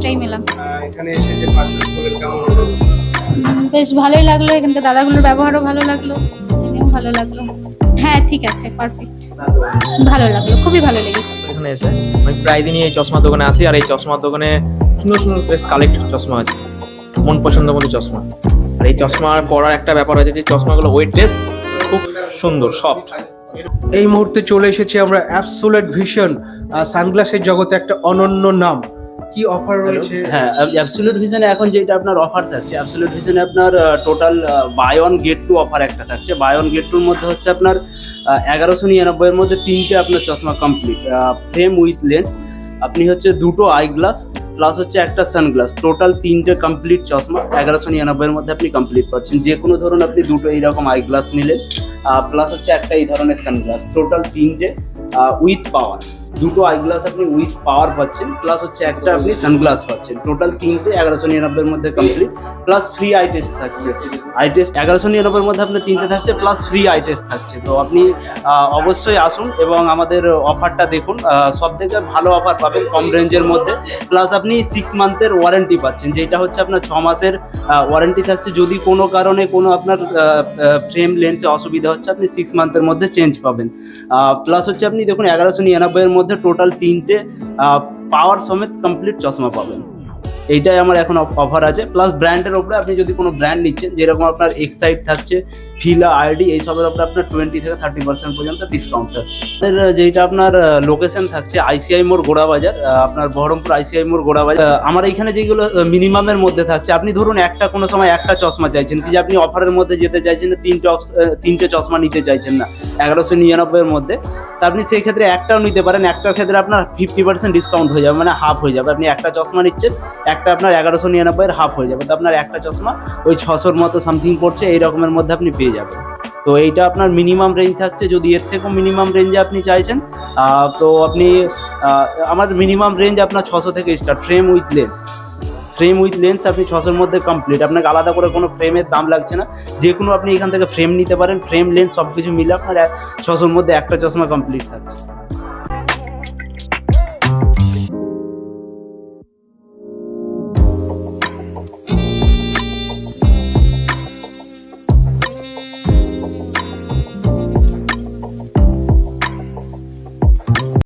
First time এখানে এসে যে ক্লাসেস করে কেমন হলো? বেশ ভালোই লাগল এখানকার দাদাগুলোর ব্যবহারও ভালো লাগল এনেও ভালো লাগল। হ্যাঁ ঠিক আছে পারফেক্ট ভালো লাগল খুবই ভালো লেগেছে। এখানে এসে আমি প্রায় দিনই এই চশমা দোকানে আসি আর এই চশমা দোকানে সুন্দর সুন্দর বেশ কালেক্টেড চশমা আছে। মন পছন্দ মতো চশমা। আর এই চশমা পরার একটা ব্যাপার আছে যে চশমাগুলো ওয়েট ড্রেস খুব সুন্দর সফট এই মুহূর্তে চলে এসেছি আমরা অ্যাপসুলেট ভিশন সানগ্লাসের জগতে একটা অনন্য নাম। কি অফার রয়েছে? হ্যাঁ অ্যাবসলিউট ভিশনে এখন যেটা আপনার অফার থাকছে অ্যাবসলিউট ভিশনে আপনার total buy one get two offer একটা থাকছে। বাই ওয়ান গেট টুর মধ্যে হচ্ছে আপনার এগারোশো নিরানব্বইয়ের মধ্যে তিনটে আপনার চশমা কমপ্লিট ফ্রেম উইথ লেন্স আপনি হচ্ছে দুটো আই গ্লাস প্লাস হচ্ছে একটা সানগ্লাস টোটাল তিনটে কমপ্লিট চশমা এগারোশো নিরানব্বইয়ের মধ্যে আপনি কমপ্লিট পাচ্ছেন। যে কোনো ধরুন আপনি দুটো এইরকম আই গ্লাস নিলেন প্লাস হচ্ছে একটা এই ধরনের সানগ্লাস টোটাল তিনটে উইথ পাওয়ার দুটো আই গ্লাস আপনি উইথ পাওয়ার পাচ্ছেন প্লাস হচ্ছে একটা আপনি সানগ্লাস পাচ্ছেন। টোটাল তিনটে এগারোশো নিরানব্বইয়ের মধ্যে complete plus free eye test থাকছে। আই টেস্ট এগারোশো নিরানব্বইয়ের মধ্যে আপনার তিনটে থাকছে প্লাস ফ্রি আই টেস্ট থাকছে। তো আপনি অবশ্যই আসুন এবং আমাদের অফারটা দেখুন। সব থেকে ভালো অফার পাবেন কম রেঞ্জের মধ্যে। প্লাস আপনি সিক্স মান্থের ওয়ারেন্টি পাচ্ছেন, যেটা হচ্ছে আপনার ছ মাসের ওয়ারেন্টি থাকছে। যদি কোনো কারণে কোনো আপনার ফ্রেম লেন্সে অসুবিধা হচ্ছে, আপনি সিক্স মান্থের মধ্যে চেঞ্জ পাবেন। প্লাস হচ্ছে আপনি দেখুন, এগারোশো নিরানব্বইয়ের মধ্যে টোটাল তিনটে পাওয়ার সমেত কমপ্লিট চশমা পাবেন। এইটাই আমার এখন অফার আছে। প্লাস ব্র্যান্ডের ওপরে আপনি যদি কোনো ব্র্যান্ড নিচ্ছেন, যেরকম আপনার এক্সাইট থাকছে ফিলা আইডি এইসবের ওপরে আপনার টোয়েন্টি থেকে থার্টি পার্সেন্ট পর্যন্ত ডিসকাউন্ট থাকছে। যেটা আপনার লোকেশন থাকছে আইসিআই মোড় গোড়াবাজার আপনার বহরমপুর আইসিআই মোড় গোড়াবাজার আমার এইখানে যেগুলো মিনিমামের মধ্যে থাকছে, আপনি ধরুন একটা কোনো সময় একটা চশমা চাইছেন, কি যে আপনি অফারের মধ্যে যেতে চাইছেন, তিনটে তিনটে চশমা নিতে চাইছেন না, এগারোশো নিরানব্বইয়ের মধ্যে, তা আপনি সেই ক্ষেত্রে একটাও নিতে পারেন, একটার ক্ষেত্রে আপনার ফিফটি পার্সেন্ট ডিসকাউন্ট হয়ে যাবে মানে হাফ হয়ে যাবে। আপনি একটা চশমা নিচ্ছেন, একটা আপনার এগারোশো নিরানব্বইয়ের হাফ হয়ে যাবে। তো আপনার একটা চশমা ওই ছশোর মতো সামথিং পড়ছে, এই রকমের মধ্যে আপনি পেয়ে যাবেন তো এইটা আপনার মিনিমাম রেঞ্জ থাকছে। যদি এর থেকেও মিনিমাম রেঞ্জে আপনি চাইছেন তো আপনি আমার মিনিমাম রেঞ্জ আপনার ছশো থেকে start frame with lens frame with lens আপনি ছশোর মধ্যে কমপ্লিট আপনাকে আলাদা করে কোনো ফ্রেমের দাম লাগছে না। যে কোনো আপনি এখান থেকে ফ্রেম নিতে পারেন। ফ্রেম লেন্স সব কিছু মিলে আপনার ছশোর মধ্যে একটা চশমা কমপ্লিট থাকছে।